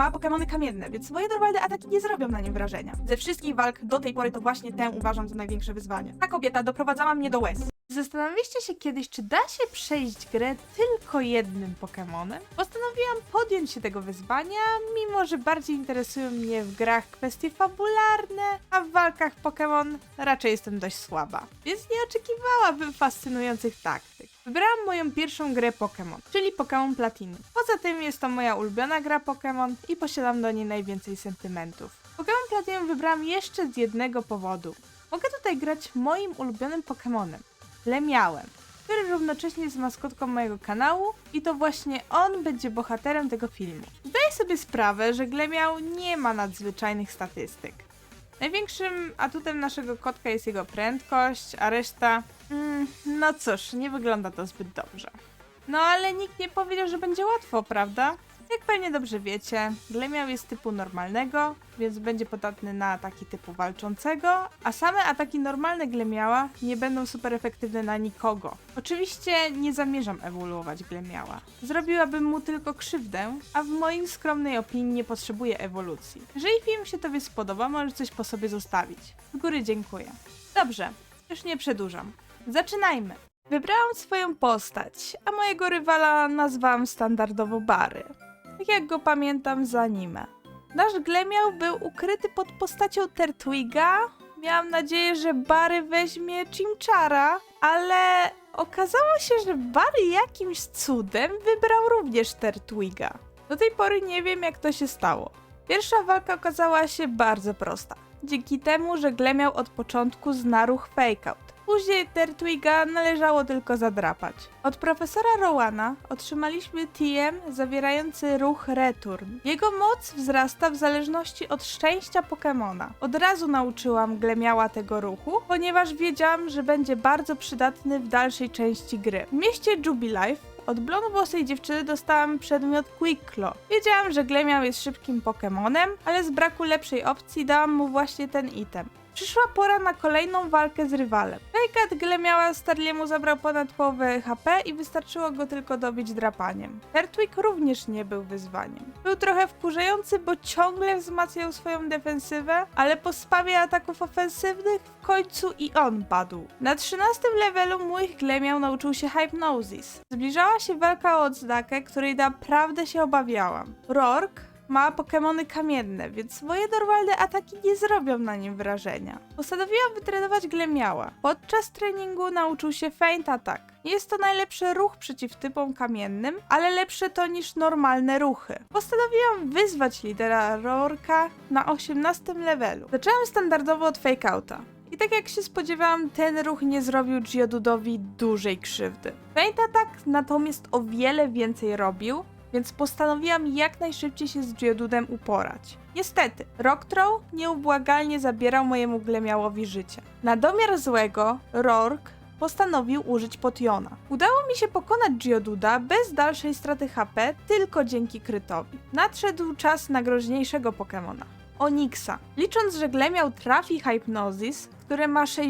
ma Pokémony kamienne, więc swoje normalne ataki nie zrobią na nim wrażenia. Ze wszystkich walk do tej pory to właśnie tę uważam za największe wyzwanie. Ta kobieta doprowadzała mnie do łez. Zastanawialiście się kiedyś, czy da się przejść grę tylko jednym Pokémonem? Postanowiłam podjąć się tego wyzwania, mimo że bardziej interesują mnie w grach kwestie fabularne, a w walkach Pokémon raczej jestem dość słaba. Więc nie oczekiwałabym fascynujących taktyk. Wybrałam moją pierwszą grę Pokémon, czyli Pokémon Platinum. Poza tym jest to moja ulubiona gra Pokémon i posiadam do niej najwięcej sentymentów. Pokémon Platinum wybrałam jeszcze z jednego powodu. Mogę tutaj grać moim ulubionym Pokémonem, Lemiałem, który równocześnie jest maskotką mojego kanału i to właśnie on będzie bohaterem tego filmu. Zdaję sobie sprawę, że Glemiał nie ma nadzwyczajnych statystyk. Największym atutem naszego kotka jest jego prędkość, a reszta... Mm, no cóż, nie wygląda to zbyt dobrze. No ale nikt nie powiedział, że będzie łatwo, prawda? Jak pewnie dobrze wiecie, Glemiał jest typu normalnego, więc będzie podatny na ataki typu walczącego, a same ataki normalne Glemiała nie będą super efektywne na nikogo. Oczywiście nie zamierzam ewoluować Glemiała. Zrobiłabym mu tylko krzywdę, a w mojej skromnej opinii nie potrzebuje ewolucji. Jeżeli film się Tobie spodoba, możesz coś po sobie zostawić. Z góry dziękuję. Dobrze, już nie przedłużam. Zaczynajmy! Wybrałam swoją postać, a mojego rywala nazwałam standardowo Bary. Tak jak go pamiętam z anime. Nasz Glemiał był ukryty pod postacią Tertwiga. Miałam nadzieję, że Bary weźmie Chimchara, ale okazało się, że Bary jakimś cudem wybrał również Tertwiga. Do tej pory nie wiem, jak to się stało. Pierwsza walka okazała się bardzo prosta. Dzięki temu, że Glemiał od początku zna ruch Fake Out. Później Tertwiga należało tylko zadrapać. Od profesora Rowana otrzymaliśmy TM zawierający ruch Return. Jego moc wzrasta w zależności od szczęścia Pokemona. Od razu nauczyłam Glemiała tego ruchu, ponieważ wiedziałam, że będzie bardzo przydatny w dalszej części gry. W mieście Jubilife od blondwłosej dziewczyny dostałam przedmiot Quick Claw. Wiedziałam, że Glemiał jest szybkim Pokemonem, ale z braku lepszej opcji dałam mu właśnie ten item. Przyszła pora na kolejną walkę z rywalem. Fejkat Glemiała Starliemu zabrał ponad połowę HP i wystarczyło go tylko dobić drapaniem. Tertwig również nie był wyzwaniem. Był trochę wkurzający, bo ciągle wzmacniał swoją defensywę, ale po spawie ataków ofensywnych w końcu i on padł. Na 13 levelu mój Glemiał nauczył się Hypnosis. Zbliżała się walka o odznakę, której naprawdę się obawiałam. Rourke ma Pokemony kamienne, więc swoje normalne ataki nie zrobią na nim wrażenia. Postanowiłam wytrenować Glemiała. Podczas treningu nauczył się Feint Attack. Nie jest to najlepszy ruch przeciw typom kamiennym, ale lepsze to niż normalne ruchy. Postanowiłam wyzwać lidera Rourka na 18 levelu. Zaczęłam standardowo od Fake Outa. I tak jak się spodziewałam, ten ruch nie zrobił Geodudowi dużej krzywdy. Feint Attack natomiast o wiele więcej robił, więc postanowiłam jak najszybciej się z Geodudem uporać. Niestety, Rockthrow nieubłagalnie zabierał mojemu Glemiałowi życie. Na domiar złego, Rourke postanowił użyć Potiona. Udało mi się pokonać Geoduda bez dalszej straty HP, tylko dzięki krytowi. Nadszedł czas na groźniejszego Pokemona. Onyxa. Licząc, że Glemiał trafi Hypnosis, które ma 60%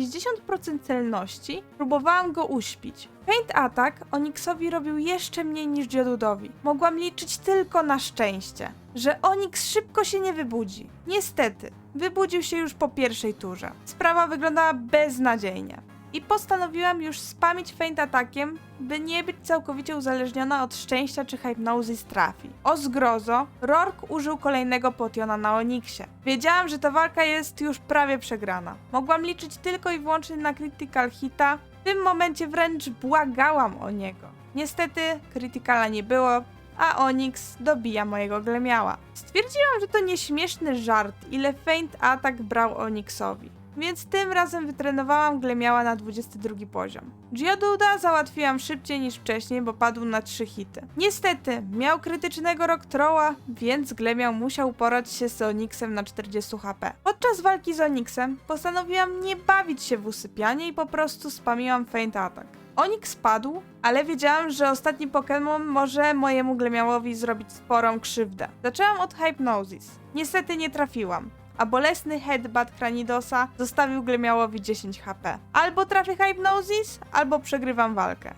celności, próbowałam go uśpić. Paint Attack Onyxowi robił jeszcze mniej niż Geodudowi. Mogłam liczyć tylko na szczęście, że Onyx szybko się nie wybudzi. Niestety, wybudził się już po pierwszej turze. Sprawa wyglądała beznadziejnie. I postanowiłam już spamić feint atakiem, by nie być całkowicie uzależniona od szczęścia czy Hypnosis trafi. O zgrozo, Rourke użył kolejnego potiona na Onixie. Wiedziałam, że ta walka jest już prawie przegrana. Mogłam liczyć tylko i wyłącznie na critical hita. W tym momencie wręcz błagałam o niego. Niestety, criticala nie było, a Onyx dobija mojego glemiała. Stwierdziłam, że to nieśmieszny żart, ile feint atak brał Onyxowi. Więc tym razem wytrenowałam Glemiała na 22 poziom. Geoduda załatwiłam szybciej niż wcześniej, bo padł na 3 hity. Niestety, miał krytycznego Rocktroła, więc Glemiał musiał porać się z Onyxem na 40 HP. Podczas walki z Onyxem postanowiłam nie bawić się w usypianie i po prostu spamiłam Feint Attack. Onyx padł, ale wiedziałam, że ostatni Pokémon może mojemu Glemiałowi zrobić sporą krzywdę. Zaczęłam od Hypnosis. Niestety nie trafiłam a bolesny headbutt Kranidosa zostawił Glemiałowi 10 HP. Albo trafię Hypnosis, albo przegrywam walkę.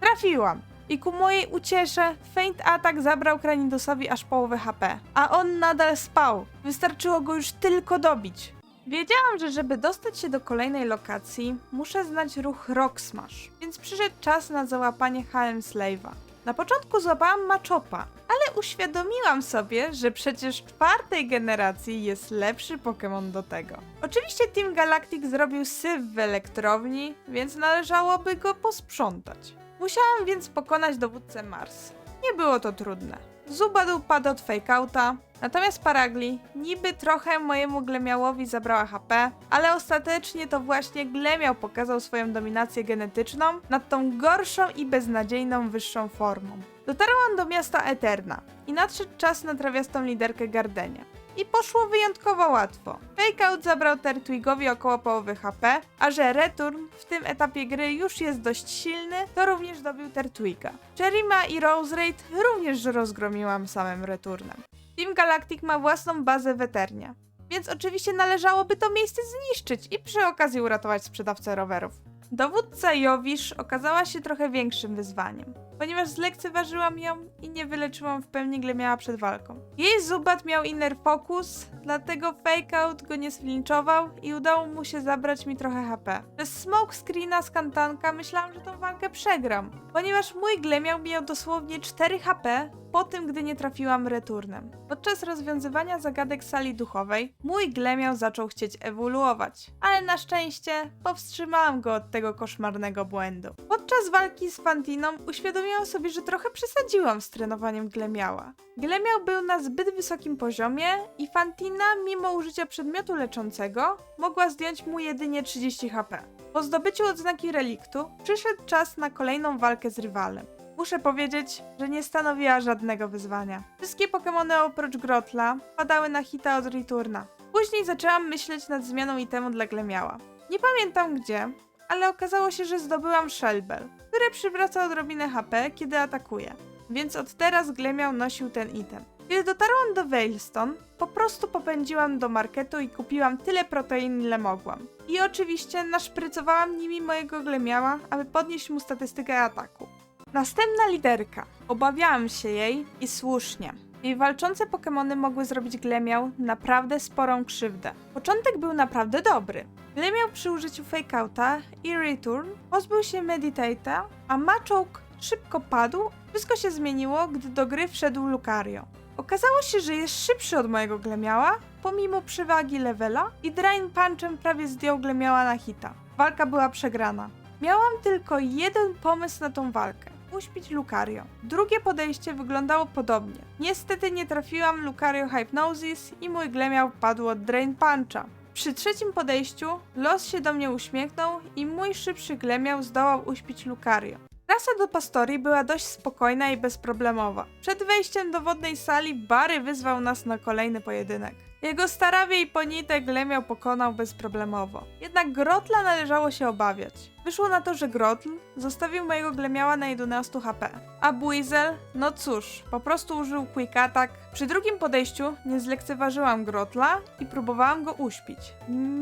Trafiłam! I ku mojej uciesze, Feint atak zabrał Kranidosowi aż połowę HP, a on nadal spał. Wystarczyło go już tylko dobić. Wiedziałam, że żeby dostać się do kolejnej lokacji, muszę znać ruch Rock Smash, więc przyszedł czas na załapanie HM Slave'a. Na początku złapałam Machopa, ale uświadomiłam sobie, że przecież czwartej generacji jest lepszy Pokémon do tego. Oczywiście Team Galactic zrobił syf w elektrowni, więc należałoby go posprzątać. Musiałam więc pokonać dowódcę Mars. Nie było to trudne. Zubat upadł od fakeouta, natomiast Paragli niby trochę mojemu Glemiałowi zabrała HP, ale ostatecznie to właśnie Glemiał pokazał swoją dominację genetyczną nad tą gorszą i beznadziejną wyższą formą. Dotarłam do miasta Eterna i nadszedł czas na trawiastą liderkę Gardenia. I poszło wyjątkowo łatwo. Fakeout zabrał Tertwigowi około połowy HP, a że Return w tym etapie gry już jest dość silny, to również dobił Tertwiga. Cherima i Rose Raid również rozgromiłam samym Returnem. Team Galactic ma własną bazę w Eternia, więc oczywiście należałoby to miejsce zniszczyć i przy okazji uratować sprzedawcę rowerów. Dowódca Jowisz okazała się trochę większym wyzwaniem, ponieważ zlekceważyłam ją i nie wyleczyłam w pełni Glemiała przed walką. Jej Zubat miał inner focus, dlatego fakeout go nie sflinczował i udało mu się zabrać mi trochę HP. Bez smoke screena z kantanka myślałam, że tą walkę przegram, ponieważ mój Glemiał miał dosłownie 4 HP po tym, gdy nie trafiłam returnem. Podczas rozwiązywania zagadek sali duchowej, mój Glemiał zaczął chcieć ewoluować, ale na szczęście powstrzymałam go od tego koszmarnego błędu. Podczas walki z Fantiną uświadomiłam sobie, że trochę przesadziłam z trenowaniem Glemiała. Glemiał był na zbyt wysokim poziomie i Fantina, mimo użycia przedmiotu leczącego, mogła zdjąć mu jedynie 30 HP. Po zdobyciu odznaki reliktu przyszedł czas na kolejną walkę z rywalem. Muszę powiedzieć, że nie stanowiła żadnego wyzwania. Wszystkie Pokémony oprócz Grotla padały na hita od Returna. Później zaczęłam myśleć nad zmianą itemu dla Glemiała. Nie pamiętam gdzie, ale okazało się, że zdobyłam Shellbell, które przywraca odrobinę HP, kiedy atakuje. Więc od teraz Glemiał nosił ten item. Kiedy dotarłam do Veilstone, po prostu popędziłam do marketu i kupiłam tyle protein, ile mogłam. I oczywiście naszprycowałam nimi mojego Glemiała, aby podnieść mu statystykę ataku. Następna liderka. Obawiałam się jej i słusznie. Jej walczące Pokémony mogły zrobić Glemiał naprawdę sporą krzywdę. Początek był naprawdę dobry. Glemiał przy użyciu Fakeouta i Return pozbył się Meditate'a, a Machoke szybko padł. Wszystko się zmieniło, gdy do gry wszedł Lucario. Okazało się, że jest szybszy od mojego Glemiała, pomimo przewagi levela i Drain Punchem prawie zdjął Glemiała na hita. Walka była przegrana. Miałam tylko jeden pomysł na tą walkę. Uśpić Lucario. Drugie podejście wyglądało podobnie. Niestety nie trafiłam Lucario Hypnosis i mój glemiał padł od Drain Puncha. Przy trzecim podejściu los się do mnie uśmiechnął i mój szybszy glemiał zdołał uśpić Lucario. Trasa do Pastorii była dość spokojna i bezproblemowa. Przed wejściem do wodnej sali Barry wyzwał nas na kolejny pojedynek. Jego starawie i ponite Glemiał pokonał bezproblemowo. Jednak Grotla należało się obawiać. Wyszło na to, że Grotl zostawił mojego Glemiała na 11 HP. A Buizel, no cóż, po prostu użył Quick Attack. Przy drugim podejściu nie zlekceważyłam Grotla i próbowałam go uśpić.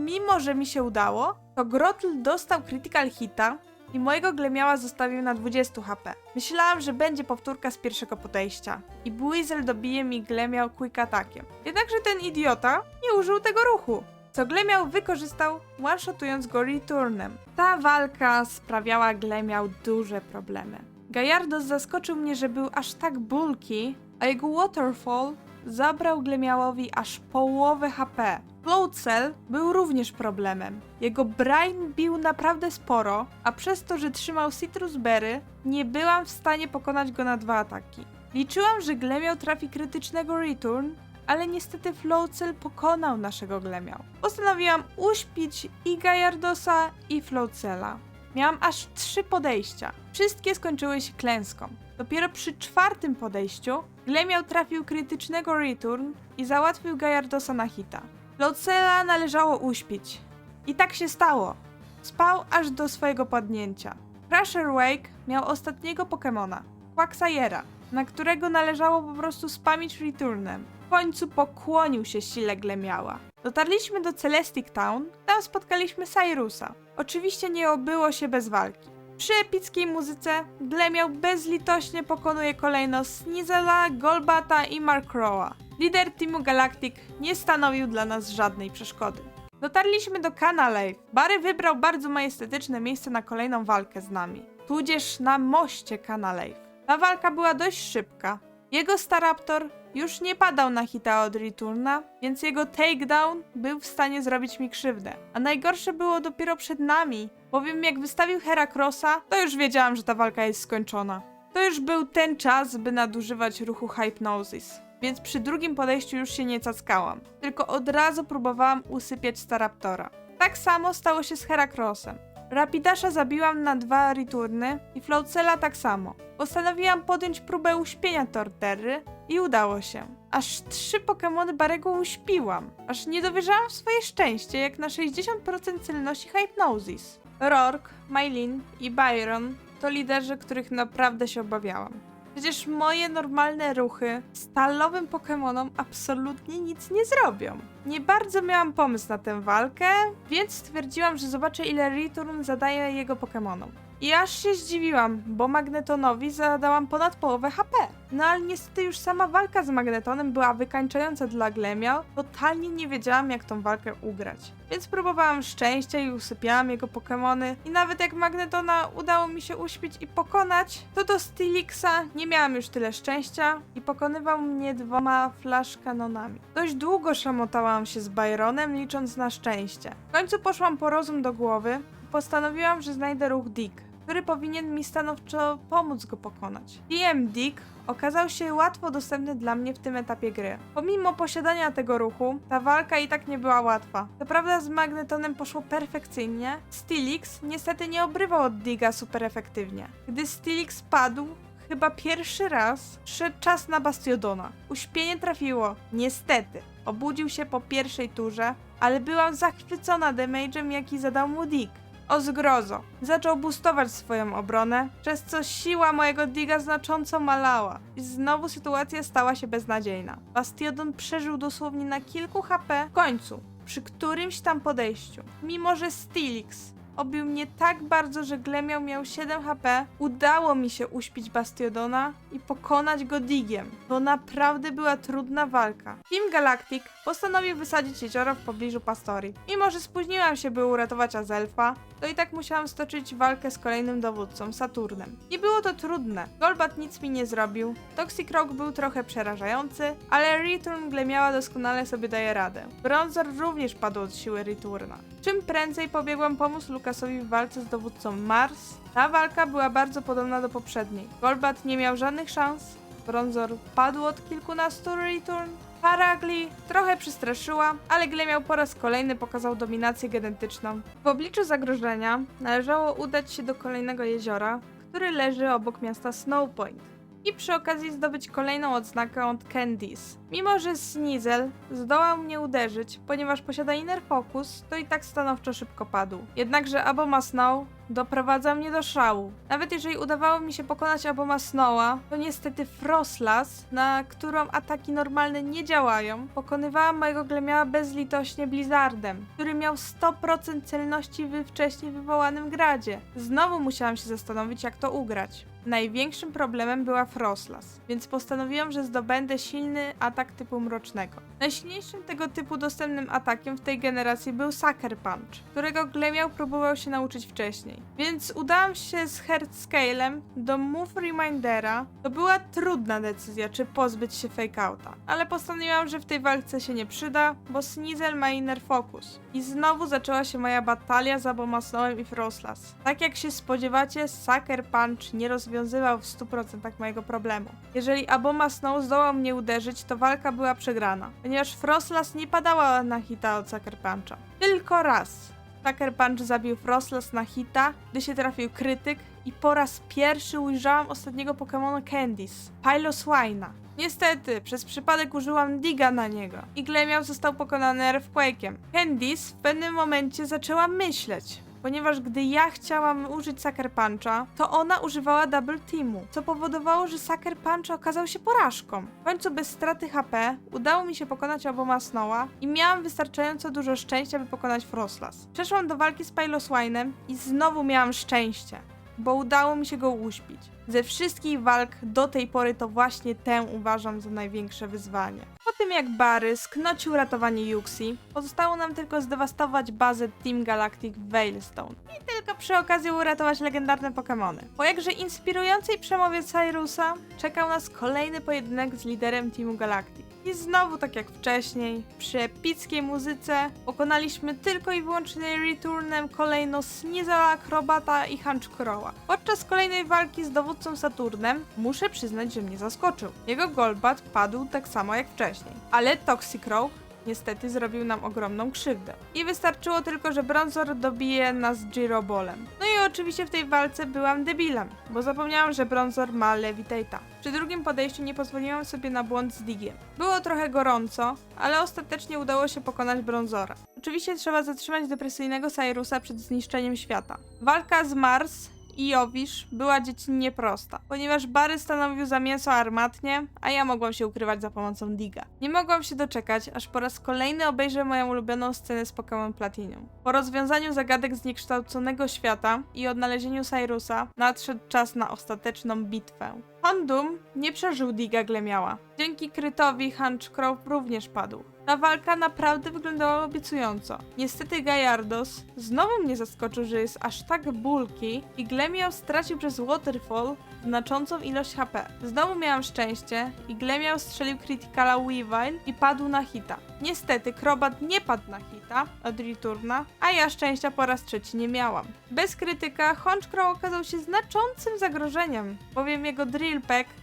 Mimo, że mi się udało, to Grotl dostał Critical Hita, i mojego glemiała zostawił na 20 HP. Myślałam, że będzie powtórka z pierwszego podejścia i Buizel dobije mi glemiał quick atakiem. Jednakże ten idiota nie użył tego ruchu, co glemiał wykorzystał, one-shotując go returnem. Ta walka sprawiała glemiał duże problemy. Gajardos zaskoczył mnie, że był aż tak bulki, a jego waterfall zabrał glemiałowi aż połowę HP. Float Cell był również problemem. Jego Brain bił naprawdę sporo, a przez to, że trzymał Citrus Berry, nie byłam w stanie pokonać go na dwa ataki. Liczyłam, że Glemiał trafi krytycznego Return, ale niestety Float Cell pokonał naszego Glemiał. Postanowiłam uśpić i Gajardosa i Float Cella. Miałam aż trzy podejścia. Wszystkie skończyły się klęską. Dopiero przy czwartym podejściu Glemiał trafił krytycznego Return i załatwił Gajardosa na hita. Locela należało uśpić. I tak się stało. Spał aż do swojego padnięcia. Crusher Wake miał ostatniego Pokemona, Quagsayera, na którego należało po prostu spamić returnem. W końcu pokłonił się sile Glemiała. Dotarliśmy do Celestic Town, tam spotkaliśmy Cyrusa. Oczywiście nie obyło się bez walki. Przy epickiej muzyce Glemiał bezlitośnie pokonuje kolejno Snizela, Golbata i Markroa. Lider Teamu Galactic nie stanowił dla nas żadnej przeszkody. Dotarliśmy do Canalave. Barry wybrał bardzo majestetyczne miejsce na kolejną walkę z nami, tudzież na moście Canalave. Ta walka była dość szybka. Jego Staraptor już nie padał na hita od Returna, więc jego takedown był w stanie zrobić mi krzywdę. A najgorsze było dopiero przed nami, bowiem jak wystawił Heracrossa, to już wiedziałam, że ta walka jest skończona. To już był ten czas, by nadużywać ruchu Hypnosis, więc przy drugim podejściu już się nie cackałam, tylko od razu próbowałam usypiać Staraptora. Tak samo stało się z Heracrossem. Rapidasza zabiłam na dwa returny i Floatcella tak samo. Postanowiłam podjąć próbę uśpienia Torterry i udało się. Aż trzy Pokémony Barego uśpiłam. Aż nie dowierzałam w swoje szczęście, jak na 60% celności Hypnosis. Rourke, Mylin i Byron to liderzy, których naprawdę się obawiałam. Przecież moje normalne ruchy stalowym Pokémonom absolutnie nic nie zrobią. Nie bardzo miałam pomysł na tę walkę, więc stwierdziłam, że zobaczę ile Return zadaje jego Pokémonom. I aż się zdziwiłam, bo Magnetonowi zadałam ponad połowę HP. No ale niestety już sama walka z Magnetonem była wykańczająca dla Glemiał. Totalnie nie wiedziałam jak tą walkę ugrać. Więc próbowałam szczęścia i usypiałam jego Pokémony. I nawet jak Magnetona udało mi się uśpić i pokonać, to do Stilixa nie miałam już tyle szczęścia i pokonywał mnie dwoma flash kanonami. Dość długo szamotałam się z Byronem, licząc na szczęście. W końcu poszłam po rozum do głowy postanowiłam, że znajdę ruch Dick, który powinien mi stanowczo pomóc go pokonać. DM Dick okazał się łatwo dostępny dla mnie w tym etapie gry. Pomimo posiadania tego ruchu, ta walka i tak nie była łatwa. Co prawda z Magnetonem poszło perfekcyjnie, Stilix niestety nie obrywał od Diga super efektywnie. Gdy Stilix padł, chyba pierwszy raz przyszedł czas na Bastiodona. Uśpienie trafiło, niestety. Obudził się po pierwszej turze, ale byłam zachwycona damage'em, jaki zadał mu Dig. O zgrozo. Zaczął boostować swoją obronę, przez co siła mojego Diga znacząco malała. I znowu sytuacja stała się beznadziejna. Bastiodon przeżył dosłownie na kilku HP. W końcu, przy którymś tam podejściu, mimo że Stilix obił mnie tak bardzo, że Glemiał miał 7 HP, udało mi się uśpić Bastiodona i pokonać go Digiem. To naprawdę była trudna walka. Team Galactic postanowił wysadzić jezioro w pobliżu Pastori. Mimo, że spóźniłam się, by uratować Azelfa, to i tak musiałam stoczyć walkę z kolejnym dowódcą, Saturnem. Nie było to trudne. Golbat nic mi nie zrobił, Toxic Rock był trochę przerażający, ale Return Glemiała doskonale sobie daje radę. Bronzer również padł od siły Returna. Czym prędzej pobiegłam pomóc Lukasowi w walce z dowódcą Mars. Ta walka była bardzo podobna do poprzedniej. Golbat nie miał żadnych szans, Bronzor padł od kilkunastu return. Paragli trochę przestraszyła, ale Glemiał po raz kolejny pokazał dominację genetyczną. W obliczu zagrożenia należało udać się do kolejnego jeziora, który leży obok miasta Snowpoint. I przy okazji zdobyć kolejną odznakę od Candice. Mimo, że Sneasel zdołał mnie uderzyć, ponieważ posiada Inner Focus, to i tak stanowczo szybko padł. Jednakże Aboma Snow doprowadza mnie do szału. Nawet jeżeli udawało mi się pokonać Aboma Snowa, to niestety Frostlass, na którą ataki normalne nie działają, pokonywała mojego Glemiała bezlitośnie Blizzardem, który miał 100% celności we wcześniej wywołanym gradzie. Znowu musiałam się zastanowić, jak to ugrać. Największym problemem była Frostlass, więc postanowiłam, że zdobędę silny atak typu mrocznego. Najsilniejszym tego typu dostępnym atakiem w tej generacji był Sucker Punch, którego Glemiał próbował się nauczyć wcześniej. Więc udałam się z Heart Scalem do Move Remindera. To była trudna decyzja, czy pozbyć się Fake Outa, ale postanowiłam, że w tej walce się nie przyda, bo Sneasel ma Inner Focus. I znowu zaczęła się moja batalia z Abomasnowem i Frostlass. Tak jak się spodziewacie, Sucker Punch nie rozwiązywał w 100% mojego problemu. Jeżeli Aboma Snow zdołał mnie uderzyć, to walka była przegrana, ponieważ Frostlass nie padała na hita od Sucker Puncha. Tylko raz. Sucker Punch zabił Frostlass na hita, gdy się trafił krytyk i po raz pierwszy ujrzałam ostatniego Pokemona Candice, Piloswina. Niestety, przez przypadek użyłam Diga na niego i Glemiał został pokonany Earthquake'em. Candice w pewnym momencie zaczęła myśleć, ponieważ gdy ja chciałam użyć Sucker Puncha, to ona używała Double Teamu, co powodowało, że Sucker Punch okazał się porażką. W końcu bez straty HP udało mi się pokonać oboma Snowa i miałam wystarczająco dużo szczęścia, by pokonać Frostlass. Przeszłam do walki z Piloswinem i znowu miałam szczęście. bo udało mi się go uśpić. Ze wszystkich walk do tej pory to właśnie tę uważam za największe wyzwanie. Po tym jak Barry sknocił ratowanie Yuxi, pozostało nam tylko zdewastować bazę Team Galactic w Veilstone i tylko przy okazji uratować legendarne Pokémony. Po jakże inspirującej przemowie Cyrusa czekał nas kolejny pojedynek z liderem Teamu Galactic. I znowu, tak jak wcześniej, przy epickiej muzyce pokonaliśmy tylko i wyłącznie returnem kolejno Sneasela, Akrobata i Hunchcrowa. Podczas kolejnej walki z dowódcą Saturnem muszę przyznać, że mnie zaskoczył. Jego Golbat padł tak samo jak wcześniej, ale Toxicroak niestety zrobił nam ogromną krzywdę. I wystarczyło tylko, że Bronzor dobije nas Girobolem. No i oczywiście w tej walce byłam debilem, bo zapomniałam, że Bronzor ma Levitate'a. Przy drugim podejściu nie pozwoliłam sobie na błąd z Digiem. Było trochę gorąco, ale ostatecznie udało się pokonać Bronzora. Oczywiście trzeba zatrzymać depresyjnego Cyrusa przed zniszczeniem świata. Walka z Mars i Jowisz była dziecinnie prosta, ponieważ Barry stanowił za mięso armatnie, a ja mogłam się ukrywać za pomocą Diga. Nie mogłam się doczekać, aż po raz kolejny obejrzę moją ulubioną scenę z Pokémon Platinum. Po rozwiązaniu zagadek zniekształconego świata i odnalezieniu Cyrusa, nadszedł czas na ostateczną bitwę. Hondum nie przeżył Diga Glemiała. Dzięki krytowi Hunchcrow również padł. Ta walka naprawdę wyglądała obiecująco. Niestety Gallardos znowu mnie zaskoczył, że jest aż tak bulki i Glemiał stracił przez Waterfall znaczącą ilość HP. Znowu miałam szczęście i Glemiał strzelił Criticala Weavile i padł na hita. Niestety Krobat nie padł na hita od Returna, a ja szczęścia po raz trzeci nie miałam. Bez krytyka Honchcrow okazał się znaczącym zagrożeniem, bowiem jego Drill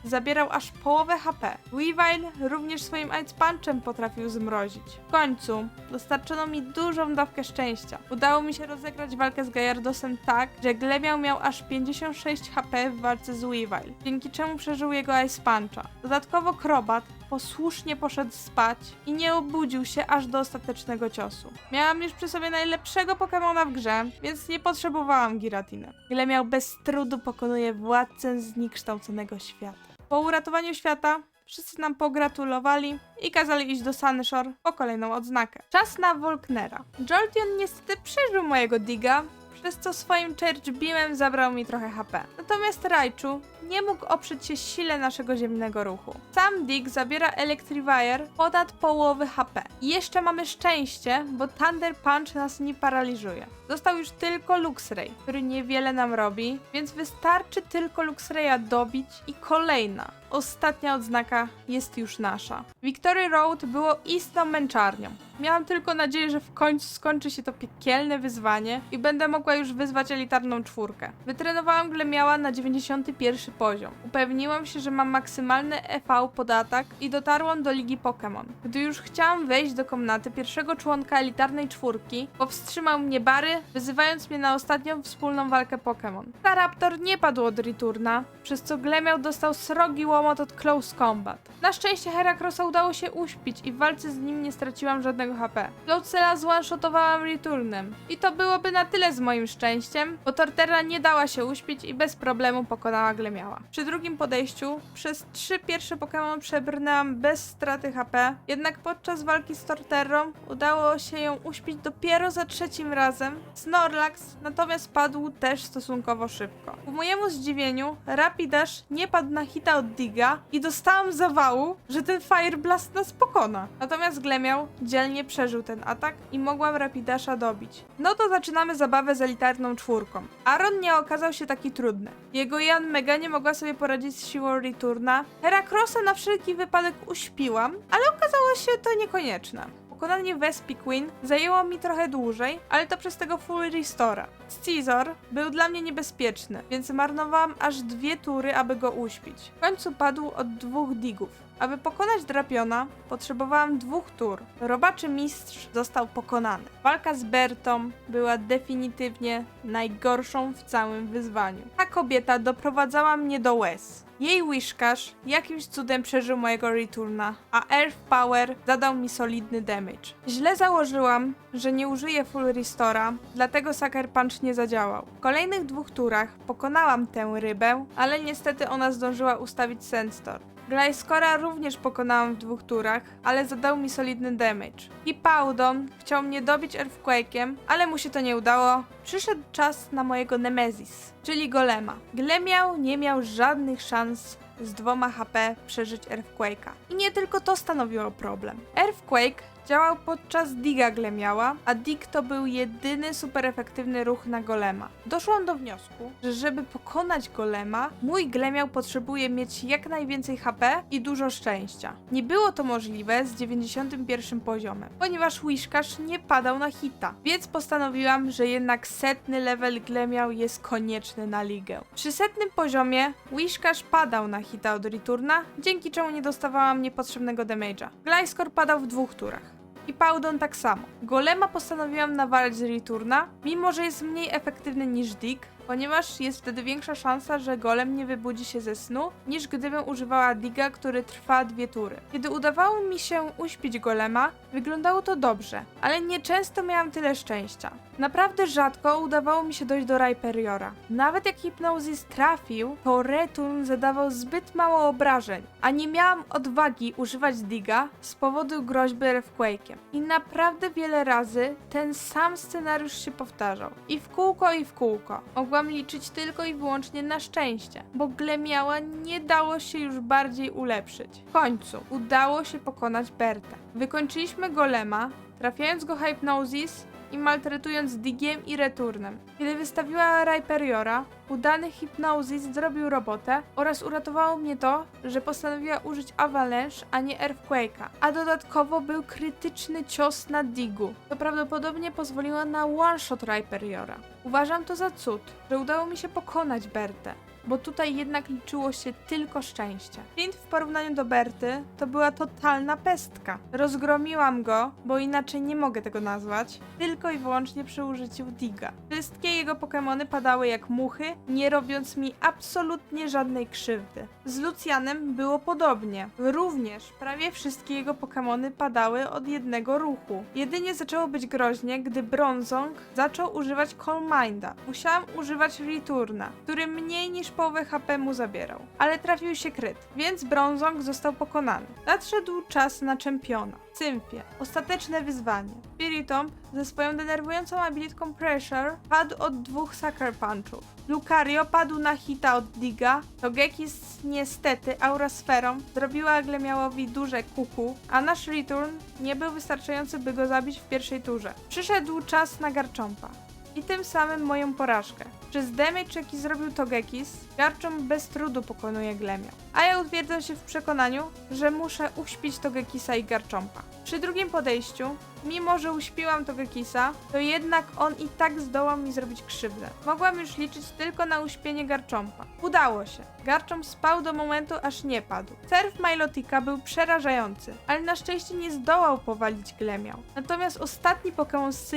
Zabierał aż połowę HP. Weavile również swoim Ice Punchem potrafił zmrozić. W końcu dostarczono mi dużą dawkę szczęścia. Udało mi się rozegrać walkę z Gallardosem tak, że Glemiał miał aż 56 HP w walce z Weavile, dzięki czemu przeżył jego Ice Puncha. Dodatkowo Krobat posłusznie poszedł spać i nie obudził się aż do ostatecznego ciosu. Miałam już przy sobie najlepszego Pokemona w grze, więc nie potrzebowałam Giratiny. Glemiał bez trudu pokonuje władcę zniekształconego świata. Po uratowaniu świata wszyscy nam pogratulowali i kazali iść do Sunshore po kolejną odznakę. Czas na Volknera. Jolteon niestety przeżył mojego Diga, przez co swoim Church Beamem zabrał mi trochę HP. Natomiast Raichu nie mógł oprzeć się sile naszego ziemnego ruchu. Sam Dig zabiera Electrifire ponad połowy HP. I jeszcze mamy szczęście, bo Thunder Punch nas nie paraliżuje. Został już tylko Luxray, który niewiele nam robi, więc wystarczy tylko Luxraya dobić i kolejna, ostatnia odznaka jest już nasza. Victory Road było istną męczarnią. Miałam tylko nadzieję, że w końcu skończy się to piekielne wyzwanie i będę mogła już wyzwać elitarną czwórkę. Wytrenowałam Glemiała na 91 poziom. Upewniłam się, że mam maksymalny EV pod atak i dotarłam do Ligi Pokémon. Gdy już chciałam wejść do komnaty pierwszego członka elitarnej czwórki, powstrzymał mnie Bary, wyzywając mnie na ostatnią wspólną walkę Pokémon. Staraptor nie padł od Returna, przez co Glemiał dostał srogi łomot od Close Combat. Na szczęście Heracrossa udało się uśpić i w walce z nim nie straciłam żadnego HP. Cloudcella zone-shotowałam Returnem. I to byłoby na tyle z moim szczęściem, bo Torterra nie dała się uśpić i bez problemu pokonała Glemiała. Przy drugim podejściu przez trzy pierwsze Pokémon przebrnęłam bez straty HP, jednak podczas walki z Torterrą udało się ją uśpić dopiero za trzecim razem. Snorlax natomiast padł też stosunkowo szybko. Ku mojemu zdziwieniu Rapidash nie padł na hita od Diga i dostałam zawału, że ten Fire Blast nas pokona. Natomiast Glemiał dzielnie przeżył ten atak i mogłam Rapidasha dobić. No to zaczynamy zabawę z elitarną czwórką. Aaron nie okazał się taki trudny. Jego Jan Mega nie mogła sobie poradzić z siłą Returna. Heracrossa na wszelki wypadek uśpiłam, ale okazało się to niekonieczne. Pokonanie Wespi Queen zajęło mi trochę dłużej, ale to przez tego full restora. Scizor był dla mnie niebezpieczny, więc marnowałam aż dwie tury, aby go uśpić. W końcu padł od dwóch digów. Aby pokonać Drapiona, potrzebowałam dwóch tur. Robaczy mistrz został pokonany. Walka z Bertą była definitywnie najgorszą w całym wyzwaniu. Ta kobieta doprowadzała mnie do łez. Jej Wishcash jakimś cudem przeżył mojego returna, a Earth Power zadał mi solidny damage. Źle założyłam, że nie użyję full restora, dlatego Sucker Punch nie zadziałał. W kolejnych dwóch turach pokonałam tę rybę, ale niestety ona zdążyła ustawić Sandstorm. Gliscora również pokonałam w dwóch turach, ale zadał mi solidny damage. I Powdon chciał mnie dobić Earthquake'iem, ale mu się to nie udało. Przyszedł czas na mojego Nemesis, czyli Golema. Glemiał nie miał żadnych szans z dwoma HP przeżyć Earthquake'a. I nie tylko to stanowiło problem. Earthquake działał podczas Diga Glemiała, a Dig to był jedyny super efektywny ruch na Golema. Doszłam do wniosku, że żeby pokonać Golema, mój Glemiał potrzebuje mieć jak najwięcej HP i dużo szczęścia. Nie było to możliwe z 91 poziomem, ponieważ Wishkash nie padał na hita, więc postanowiłam, że jednak setny level Glemiał jest konieczny na ligę. Przy setnym poziomie Wishkash padał na hita od Returna, dzięki czemu nie dostawałam niepotrzebnego damage'a. Gliscor padał w dwóch turach. I Powdon tak samo. Golema postanowiłam nawalać z Returna, mimo że jest mniej efektywny niż Dig, ponieważ jest wtedy większa szansa, że golem nie wybudzi się ze snu, niż gdybym używała Diga, który trwa dwie tury. Kiedy udawało mi się uśpić golema, wyglądało to dobrze, ale nieczęsto miałam tyle szczęścia. Naprawdę rzadko udawało mi się dojść do Rhyperiora. Nawet jak Hypnosis trafił, to Return zadawał zbyt mało obrażeń, a nie miałam odwagi używać Diga z powodu groźby Earthquake'iem. I naprawdę wiele razy ten sam scenariusz się powtarzał. I w kółko, i w kółko. Mogłam liczyć tylko i wyłącznie na szczęście, bo Glemiała nie dało się już bardziej ulepszyć. W końcu udało się pokonać Bertę. Wykończyliśmy Golema, trafiając go Hypnosis i maltretując Digiem i Returnem. Kiedy wystawiła Rhyperiora, udany Hypnosis zrobił robotę oraz uratowało mnie to, że postanowiła użyć Avalanche, a nie Earthquake'a, a dodatkowo był krytyczny cios na Digu. To prawdopodobnie pozwoliło na one-shot Rhyperiora. Uważam to za cud, że udało mi się pokonać Bertę, bo tutaj jednak liczyło się tylko szczęście. Flint w porównaniu do Berty to była totalna pestka. Rozgromiłam go, bo inaczej nie mogę tego nazwać, tylko i wyłącznie przy użyciu Diga. Wszystkie jego Pokémony padały jak muchy, nie robiąc mi absolutnie żadnej krzywdy. Z Lucianem było podobnie. Również prawie wszystkie jego Pokémony padały od jednego ruchu. Jedynie zaczęło być groźnie, gdy Bronzong zaczął używać Calm Minda. Musiałam używać Returna, który mniej niż połowę HP mu zabierał. Ale trafił się kryt, więc Bronzong został pokonany. Nadszedł czas na czempiona. Cymfie. Ostateczne wyzwanie. Spiritomb ze swoją denerwującą abilitką Pressure padł od dwóch Sucker Punchów. Lucario padł na hita od Diga, Togekis niestety Aurasferą zrobiła Glemiałowi duże kuku, a nasz Return nie był wystarczający, by go zabić w pierwszej turze. Przyszedł czas na Garchompa i tym samym moją porażkę. Przez damage jaki zrobił Togekis, Garchomp bez trudu pokonuje Glemiał. A ja utwierdzam się w przekonaniu, że muszę uśpić Togekisa i Garchompa. Przy drugim podejściu, mimo że uśpiłam Togekisa, to jednak on i tak zdołał mi zrobić krzywdę. Mogłam już liczyć tylko na uśpienie Garchompa. Udało się. Garchomp spał do momentu, aż nie padł. Surf Milotika był przerażający, ale na szczęście nie zdołał powalić Glemiał. Natomiast ostatni Pokémon z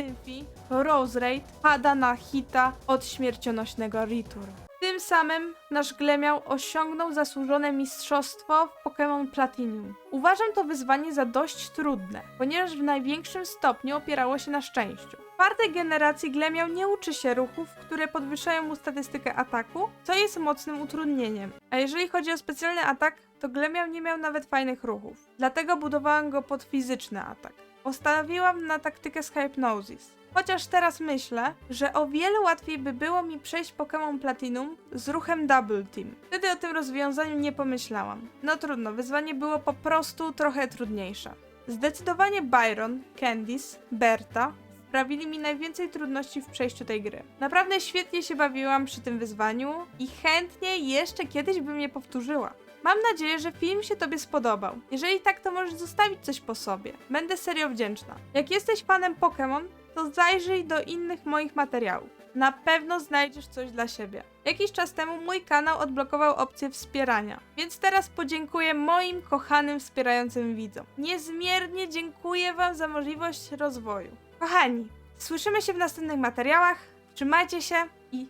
to Roserade, pada na hita od śmiercionośnego Return. Tym samym nasz Glemiał osiągnął zasłużone mistrzostwo w Pokémon Platinum. Uważam to wyzwanie za dość trudne, ponieważ w największym stopniu opierało się na szczęściu. W czwartej generacji Glemiał nie uczy się ruchów, które podwyższają mu statystykę ataku, co jest mocnym utrudnieniem. A jeżeli chodzi o specjalny atak, to Glemiał nie miał nawet fajnych ruchów. Dlatego budowałam go pod fizyczny atak. Postawiłam na taktykę z Hypnosis. Chociaż teraz myślę, że o wiele łatwiej by było mi przejść Pokémon Platinum z ruchem Double Team. Wtedy o tym rozwiązaniu nie pomyślałam. No trudno, wyzwanie było po prostu trochę trudniejsze. Zdecydowanie Byron, Candice, Berta sprawili mi najwięcej trudności w przejściu tej gry. Naprawdę świetnie się bawiłam przy tym wyzwaniu i chętnie jeszcze kiedyś bym je powtórzyła. Mam nadzieję, że film się Tobie spodobał. Jeżeli tak, to możesz zostawić coś po sobie. Będę serio wdzięczna. Jak jesteś fanem Pokémon, to zajrzyj do innych moich materiałów. Na pewno znajdziesz coś dla siebie. Jakiś czas temu mój kanał odblokował opcję wspierania, więc teraz podziękuję moim kochanym wspierającym widzom. Niezmiernie dziękuję Wam za możliwość rozwoju. Kochani, słyszymy się w następnych materiałach. Trzymajcie się i